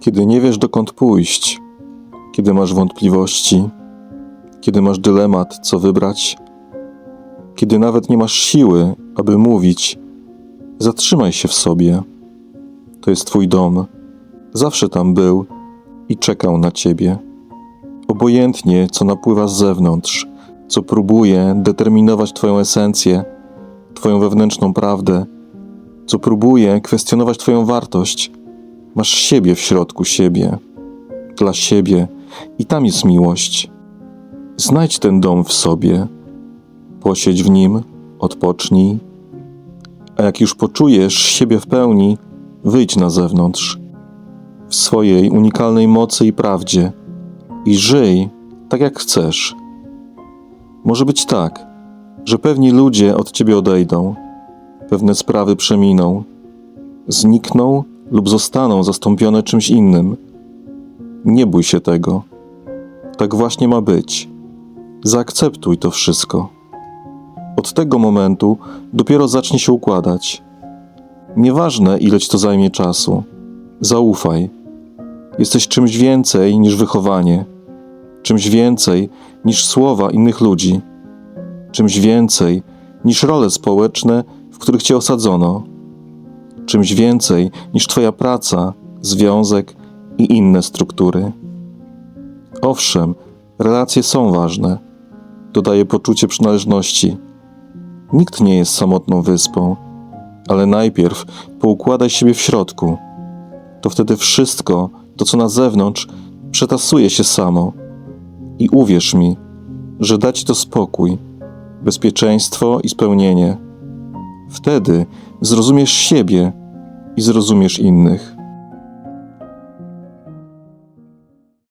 Kiedy nie wiesz dokąd pójść, kiedy masz wątpliwości, kiedy masz dylemat, co wybrać, kiedy nawet nie masz siły, aby mówić, zatrzymaj się w sobie. To jest Twój dom. Zawsze tam był i czekał na Ciebie. Obojętnie, co napływa z zewnątrz, co próbuje determinować Twoją esencję, Twoją wewnętrzną prawdę, co próbuje kwestionować Twoją wartość, masz siebie w środku siebie, dla siebie i tam jest miłość. Znajdź ten dom w sobie, posiedź w nim, odpocznij, a jak już poczujesz siebie w pełni, wyjdź na zewnątrz, w swojej unikalnej mocy i prawdzie i żyj tak jak chcesz. Może być tak, że pewni ludzie od ciebie odejdą, pewne sprawy przeminą, znikną lub zostaną zastąpione czymś innym. Nie bój się tego. Tak właśnie ma być. Zaakceptuj to wszystko. Od tego momentu dopiero zacznie się układać. Nieważne, ile ci to zajmie czasu. Zaufaj. Jesteś czymś więcej niż wychowanie, czymś więcej niż słowa innych ludzi, czymś więcej niż role społeczne, w których cię osadzono, czymś więcej niż Twoja praca, związek i inne struktury. Owszem, relacje są ważne, dodaje poczucie przynależności. Nikt nie jest samotną wyspą, ale najpierw poukładaj siebie w środku. To wtedy wszystko, to co na zewnątrz, przetasuje się samo. I uwierz mi, że da ci to spokój, bezpieczeństwo i spełnienie. Wtedy zrozumiesz siebie i zrozumiesz innych.